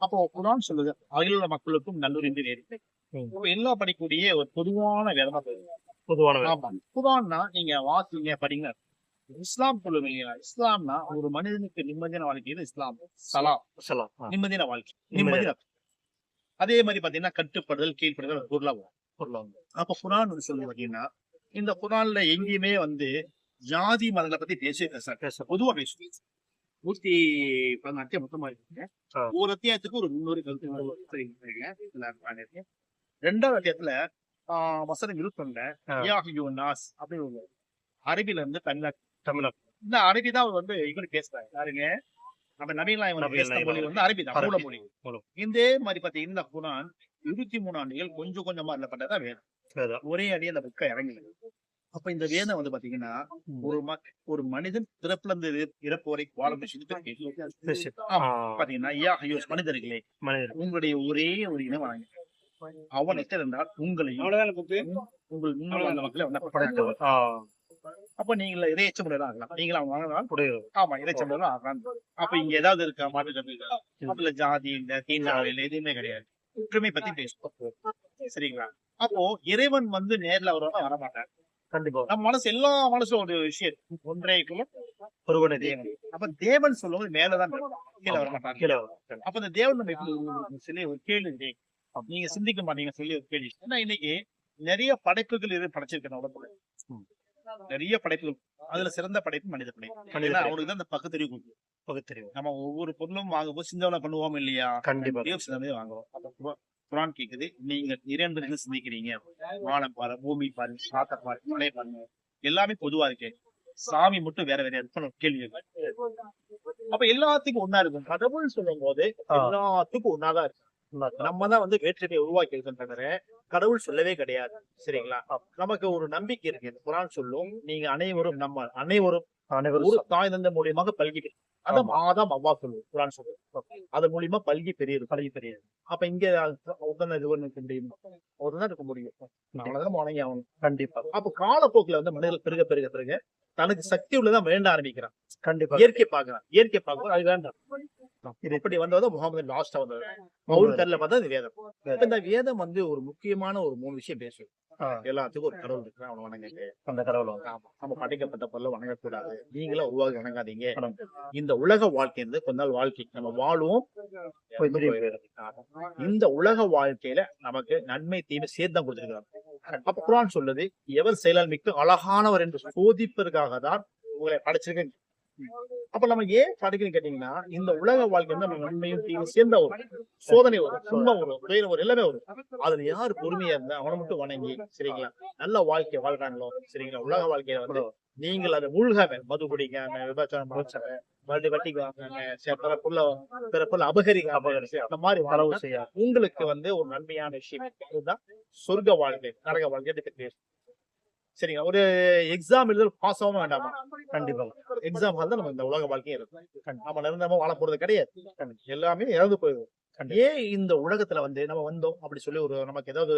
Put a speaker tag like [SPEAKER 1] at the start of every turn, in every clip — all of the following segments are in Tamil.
[SPEAKER 1] அப்போ குரான் சொல்லுது அகில மக்களுக்கும் நல்லுரிந்து நேரி.
[SPEAKER 2] ம்.
[SPEAKER 1] அப்ப எல்லா படிக்கக்கூடிய ஒரு பொதுவான வேதமா
[SPEAKER 2] பொதுவான.
[SPEAKER 1] ஆமா. குரான்னா நீங்க வாசிங்க படிங்க. இஸ்லாம் சொல்லுவீங்க இஸ்லாம்னா ஒரு மனிதனுக்கு நிம்மதியான வாழ்க்கையில இஸ்லாம். சலாம்
[SPEAKER 2] சலாம்.
[SPEAKER 1] நிம்மதியான வாழ்க்கை. நிம்மதியான அதே மாதிரி பாத்தீங்கன்னா கட்டுப்படுதல் கீழ்ப்படுதல் பொருளா வரும்.
[SPEAKER 2] பொருளாங்க.
[SPEAKER 1] அப்ப குரான் சொல்லுது பாத்தீங்கன்னா இந்த குரான்ல எங்கேயுமே வந்து ஜாதி மதங்களை பத்தி பேசாது.
[SPEAKER 2] பேச-
[SPEAKER 1] பொதுவா பேசும் நூத்தி பதினாறு அத்தியாயம் மொத்தமா இருக்கு
[SPEAKER 2] ஆ.
[SPEAKER 1] ஒரு அத்தியாயத்துக்கு ஒரு முன்னூறு கருத்து. ரெண்டாவது அத்தியாயத்துல வசனம் அய்யுஹன் நாஸ் அப்படின்னு ஒரு அரபில இருந்து தமிழா
[SPEAKER 2] தமிழா
[SPEAKER 1] இந்த அரபி தான் வந்து இவரு பேசுறாங்க யாருங்க நம்ம நவீன
[SPEAKER 2] நபிகள்
[SPEAKER 1] பேசுற. மொழி வந்து அரபி தான் மூல. மொழி. இதே மாதிரி பாத்தீங்கன்னா இந்த குரான் இருபத்தி மூணு ஆண்டுகள் கொஞ்சம் கொஞ்சமா இல்லப்பட்டதா வேதம்
[SPEAKER 2] வேதம்.
[SPEAKER 1] ஒரே அடி அந்த புக்கை இறங்கல அப்ப இந்த வேதம் வந்து பாத்தீங்கன்னா. ஒரு ஒரு மனிதன் பிறப்புல இருந்து இரு- இறப்பு வரை வாழ பாத்தீங்கன்னா ஐயா ஐயோ மனிதர்களே.
[SPEAKER 2] மனிதர்.
[SPEAKER 1] உங்களுடைய ஒரே ஒரு இனம் வணங்க அவன் எத்தனை என்றால் உங்களையும் உங்கள் வாழ்ந்த மக்களை படைத்தவர். அப்ப நீங்கள இறையச்ச முறையில ஆகலாம் வாங்கினால்
[SPEAKER 2] உடையவர்.
[SPEAKER 1] ஆமா இறைச்ச முறையில ஆகலாம். அப்ப இங்க ஏதாவது இருக்கா? மாற்று கருத்து? அதுல ஜாதி இல்ல தீண்டாமை இல்ல எதுவுமே கிடையாது. ஒற்றுமை பத்தி பேசுவோம். சரிங்களா? அப்போ இறைவன் வந்து நேர்ல வருவாங்க வரமாட்டார்
[SPEAKER 2] கண்டிப்பா
[SPEAKER 1] நம்ம மனசு எல்லா மனசும் ஒரு விஷயம். ஒன்றே
[SPEAKER 2] ஒருவனை
[SPEAKER 1] தேவன் அப்ப தேவன் சொல்லும்போது மேலதான். கீழே வரமாட்டாங்க
[SPEAKER 2] கீழே.
[SPEAKER 1] அப்ப இந்த தேவன் நம்ம எப்படி சொல்லி ஒரு கேள்வி. நீங்க சிந்திக்க மாட்டீங்க சொல்லி ஒரு கேள்வி ஏன்னா இன்னைக்கு நிறைய படைப்புகள் இரு படைச்சிருக்க உடம்புல. நிறைய படைப்புகள் அதுல சிறந்த படைப்பு மனித படைப்பு. அவனுக்கு தான் இந்த பக்கத்தறிவு கொடுக்கும்
[SPEAKER 2] பகுத்தறிவு.
[SPEAKER 1] நம்ம ஒவ்வொரு பொருளும் வாங்கும்போது சிந்தனை பண்ணுவோம் இல்லையா
[SPEAKER 2] கண்டிப்பா
[SPEAKER 1] சிந்தனை வாங்குவோம் குரான் கேக்குது நீங்க இரண்டு என்ன சிந்திக்கிறீங்க வானம் பாரு பூமி பாரு காத்த பாரு மலை பாருங்க எல்லாமே பொதுவா இருக்கு சாமி மட்டும் வேற வேற இருக்கு ஒரு கேள்வி. அப்ப எல்லாத்துக்கும் ஒன்னா இருக்கும் கடவுள் சொல்லும் போது. எல்லாத்துக்கும் ஒன்னாதான் இருக்கு
[SPEAKER 2] உண்மைதான்.
[SPEAKER 1] நம்ம தான் வந்து வேற்றுமையை உருவாக்கி இருக்கோம் தவிர கடவுள் சொல்லவே கிடையாது. சரிங்களா? நமக்கு ஒரு நம்பிக்கை இருக்கு. குரான் சொல்லும் நீங்க அனைவரும் நம்ம அனைவரும்
[SPEAKER 2] அனைவரும்
[SPEAKER 1] ஒரு தாய் தந்தை மூலியமாக பல்கி பெரிய- அதான் மாதம் அவ்வா சொல்லுவோம் குரான் சொல்லுவோம் அது மூலியமா பல்கி பெரிய
[SPEAKER 2] பழகி பெரியது.
[SPEAKER 1] அப்ப இங்க ஒருத்தன் இது இருக்க முடியும் ஒருத்தன் இருக்க முடியும். அவ்வளவுதான் வணங்கி ஆகணும்.
[SPEAKER 2] கண்டிப்பா.
[SPEAKER 1] அப்ப காலப்போக்குல வந்து மனிதர்கள் பெருக பெருக பெருக தனக்கு சக்தி உள்ளதான் வேண்ட ஆரம்பிக்கிறான்.
[SPEAKER 2] கண்டிப்பா.
[SPEAKER 1] இயற்கை பாக்குறான் இயற்கை பார்க்கும் அது வேண்டாம். இப்படி வந்தது முகமது லாஸ்டா வந்தது. மவுல் கல்ல பார்த்தா வேதம். இந்த வேதம் வந்து ஒரு முக்கியமான ஒரு மூணு விஷயம் பேசும் எல்லாத்துக்கும் ஒரு கடவுள் இருக்கு. அவனை வணங்குங்க
[SPEAKER 2] அந்த கடவுள் வந்து.
[SPEAKER 1] நம்ம படைக்கப்பட்ட பொருளை வணங்கக்கூடாது. நீங்களும் உருவாக வணங்காதீங்க.
[SPEAKER 2] வணங்கு.
[SPEAKER 1] இந்த உலக வாழ்க்கை இருந்து கொஞ்ச நாள் வாழ்க்கை நம்ம வாழ்வோம். இந்த உலக வாழ்க்கையில நமக்கு நன்மை தீமை சேர்த்து தான் கொடுத்திருக்கிறாங்க அப்ப குரான் சொல்லுது எவர் செயலால் மிக்க அழகானவர் என்று சோதிப்பதற்காக தான் உங்களை படைச்சிருக்கேன். அப்ப நம்ம ஏன் படைக்கணும் கேட்டீங்கன்னா இந்த உலக வாழ்க்கை வந்து நம்ம நன்மையும் தீமையும் சேர்ந்த வரும் சோதனை வரும். துன்பம் வரும் துயரம் வரும் எல்லாமே வரும். அதுல யார் பொறுமையா இருந்தா அவனை மட்டும் வணங்கி சரிங்களா? நல்ல வாழ்க்கை வாழ்றாங்களோ சரிங்களா? உலக வாழ்க்கையில வந்து நீங்கள் அதை மூழ்காம மது குடிக்காம விபச்சாரம் பண்ணாம, மறுபடியும் வட்டிக்கு வாங்காம பிற பொருளை பிற பொருளை அபகரிக்க அபகரிச்சு அந்த மாதிரி வாழ்க்கை
[SPEAKER 2] செய்யா
[SPEAKER 1] உங்களுக்கு வந்து ஒரு நன்மையான விஷயம். இதுதான் சொர்க்க வாழ்க்கை நரக வாழ்க்கை பேசும் சரிங்க ஒரு எக்ஸாம் எழுத பாஸ் ஆகாம வேண்டாமா?
[SPEAKER 2] கண்டிப்பா.
[SPEAKER 1] எக்ஸாம் தான் நம்ம இந்த உலக வாழ்க்கையும் இருக்கும். நம்ம நிரந்தரமா வாழ போறது கிடையாது. எல்லாமே இறந்து போயிடும். ஏன் இந்த உலகத்துல வந்து நம்ம வந்தோம் அப்படி சொல்லி ஒரு நமக்கு ஏதாவது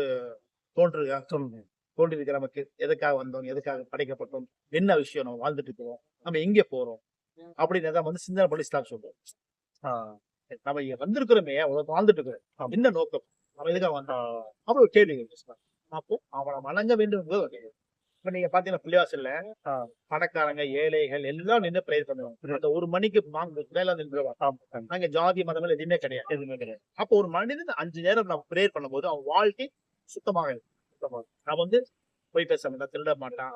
[SPEAKER 1] தோன்றுருக்கா
[SPEAKER 2] சொல்லுங்க.
[SPEAKER 1] தோன்றி இருக்கு நமக்கு. எதுக்காக வந்தோம்? எதுக்காக படைக்கப்பட்டோம்? என்ன விஷயம் நம்ம வாழ்ந்துட்டு இருக்கிறோம் நம்ம எங்க போறோம்? அப்படின்னு வந்து சிந்தனை பண்ணி ஸ்டார்ட் சொல்றோம். நம்ம இங்க வந்திருக்கிறோமே வாழ்ந்துட்டு இருக்கிறோம். என்ன நோக்கம்? நம்ம எதுக்காக வந்தோம்? அப்படி ஒரு கேள்வி. அப்போ அவனை வணங்க வேண்டும் என்பது. இப்ப நீங்க பாத்தீங்கன்னா பிள்ளைவாசல்ல. பணக்காரங்க ஏழைகள் எல்லாம் நின்று பிரேயர் பண்ணுவாங்க. அந்த ஒரு மணிக்கு மேல நின்றுவாங்க. அங்க ஜாதி மதம் எதுவுமே கிடையாது.
[SPEAKER 2] எதுவுமே கிடையாது.
[SPEAKER 1] அப்போ ஒரு மனிதன் அஞ்சு நேரம் நம்ம பிரேயர் பண்ணும்போது அவன் வாழ்க்கை சுத்தமாக இருக்கும். அவன் வந்து போய் பேச மாட்டான் திருட மாட்டான்.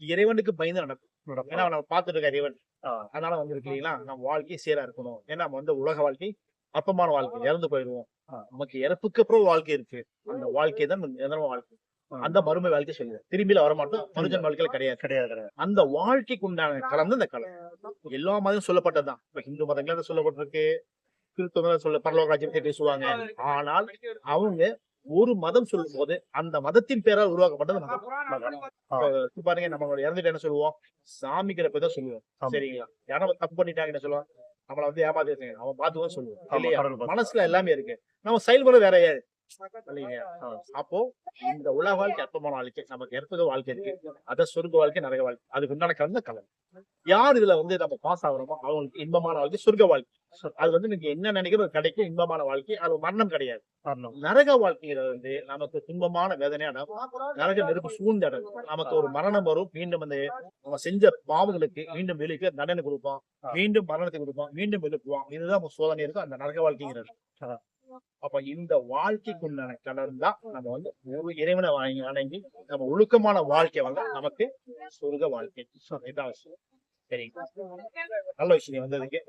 [SPEAKER 1] இறைவனுக்கு பயந்து நடக்கும். ஏன்னா அவனை பார்த்துட்டு இருக்க இறைவன். அதனால வந்து இருக்கு இல்லைங்களா நம்ம வாழ்க்கை சீரா இருக்கணும். ஏன்னா நம்ம வந்து உலக வாழ்க்கை அற்பமான வாழ்க்கை. இறந்து போயிடுவோம். நமக்கு இறப்புக்கு அப்புறம் வாழ்க்கை இருக்கு. அந்த வாழ்க்கை தான் நிரந்தரமான வாழ்க்கை. அந்த மறுமை வாழ்க்கை சொல்லுது திரும்பியில வர மாட்டோம் மனுஜன் வாழ்க்கையில கிடையாது.
[SPEAKER 2] கிடையாது கிடையாது.
[SPEAKER 1] அந்த வாழ்க்கைக்கு உண்டான கலந்து இந்த கலம் எல்லா மதமும் சொல்லப்பட்டதுதான். இப்ப இந்து மதங்கள சொல்லப்பட்டிருக்கு. கிறிஸ்தவங்க சொல்ல பரலோக ராஜ்யம் பேசுவாங்க. ஆனால் அவங்க ஒரு மதம் சொல்லும் போது அந்த மதத்தின் பேரால் உருவாக்கப்பட்டது மதம். பாருங்க நம்ம இறந்துட்டு என்ன சொல்லுவோம்? சாமிக்கிற பேர் தான் சொல்லுவோம். சரிங்களா? யாரும் தப்பு பண்ணிட்டாங்க என்ன சொல்லுவோம் நம்மள வந்து ஏமாத்திருக்காங்க அவன் பார்த்துதான் சொல்லுவோம். மனசுல எல்லாமே இருக்கு. நம்ம செயல்முறை வேற இல்லையா? அப்போ இந்த உலக வாழ்க்கை அற்பமான வாழ்க்கை நமக்கு ஏற்பக வாழ்க்கை இருக்கு. அத சொர்க்க வாழ்க்கை நரக வாழ்க்கை. அதுக்கு உண்டான கலந்த கலன் யார் இதுல வந்து நம்ம பாஸ் ஆகுறோமோ அவங்களுக்கு இன்பமான வாழ்க்கை சொர்க்க வாழ்க்கை. அது வந்து நீங்க என்ன நினைக்கிறோம் கிடைக்கும். இன்பமான வாழ்க்கை அது மரணம் கிடையாது.
[SPEAKER 2] வரணும்
[SPEAKER 1] நரக வாழ்க்கைங்கிறது வந்து நமக்கு துன்பமான வேதனையான நரக நெருப்பு சூழ்ந்த இடம் நமக்கு ஒரு மரணம் வரும். மீண்டும் அந்த நம்ம செஞ்ச பாவங்களுக்கு மீண்டும் வெளிக்கு தண்டனை கொடுப்போம். மீண்டும் மரணத்தை கொடுப்போம். மீண்டும் எழுப்புவோம் இதுதான் சோதனை இருக்கும். அந்த நரக வாழ்க்கைங்கிறது. அப்ப இந்த வாழ்க்கைக்குண்டான கலர் தான் நம்ம வந்து ஒரு இறைவனை வாங்கி வணங்கி நம்ம ஒழுக்கமான வாழ்க்கை வந்து நமக்கு சொர்க்க வாழ்க்கை. இதான். விஷயம். சரிங்க நல்ல விஷயம் வந்ததுக்கு